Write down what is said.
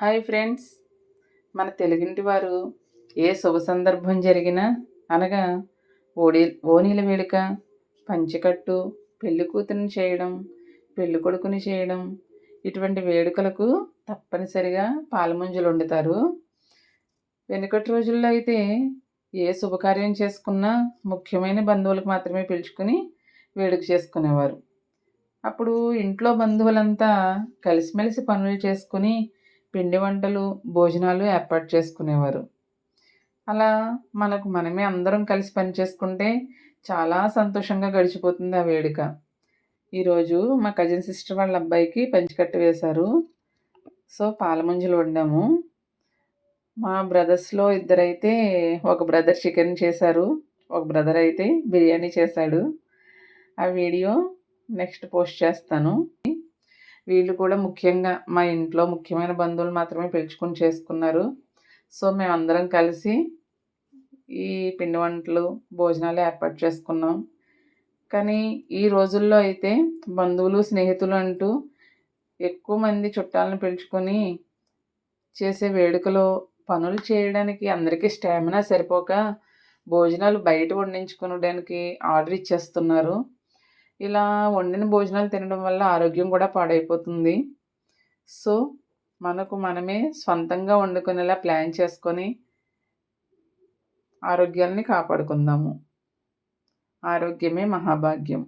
Hi friends. మన తెలుగింటి వారు ఏ శుభ సందర్భం జరిగినా అనగా ఓడి ఓనీల వేడుక పంచకట్టు పెళ్ళి కూతురిని చేయడం పెళ్ళి కొడుకుని చేయడం ఇటువంటి వేడుకలకు తప్పనిసరిగా పాలముంజలు వండుతారు. వెనుకటి రోజుల్లో అయితే ఏ శుభకార్యం చేసుకున్నా ముఖ్యమైన బంధువులకు మాత్రమే పిలుచుకుని వేడుక చేసుకునేవారు. అప్పుడు ఇంట్లో బంధువులంతా కలిసిమెలిసి పనులు చేసుకుని పిండి వంటలు భోజనాలు ఏర్పాటు చేసుకునేవారు. అలా మనకు మనమే అందరం కలిసి పని చేసుకుంటే చాలా సంతోషంగా గడిచిపోతుంది ఆ వేడుక. ఈరోజు మా కజిన్ సిస్టర్ వాళ్ళ అబ్బాయికి పంచికట్టు వేశారు. సో పాలమంజులు వండాము. మా బ్రదర్స్లో ఇద్దరైతే ఒక బ్రదర్ చికెన్ చేశారు. ఒక బ్రదర్ అయితే బిర్యానీ చేశాడు. ఆ వీడియో నెక్స్ట్ పోస్ట్ చేస్తాను. వీళ్ళు కూడా ముఖ్యంగా మా ఇంట్లో ముఖ్యమైన బంధువులు మాత్రమే పిలుచుకుని చేసుకున్నారు. సో మేమందరం కలిసి ఈ పిండి వంటలు భోజనాలు ఏర్పాటు చేసుకున్నాం. కానీ ఈ రోజుల్లో అయితే బంధువులు స్నేహితులు అంటూ ఎక్కువ మంది చుట్టాలను పిలుచుకొని చేసే వేడుకలో పనులు చేయడానికి అందరికీ స్టామినా సరిపోక భోజనాలు బయట వండించుకోవడానికి ఆర్డర్ ఇచ్చేస్తున్నారు. ఇలా వండిన భోజనాలు తినడం వల్ల ఆరోగ్యం కూడా పాడైపోతుంది. సో మనకు మనమే సొంతంగా వండుకునేలా ప్లాన్ చేసుకొని ఆరోగ్యాన్ని కాపాడుకుందాము. ఆరోగ్యమే మహాభాగ్యం.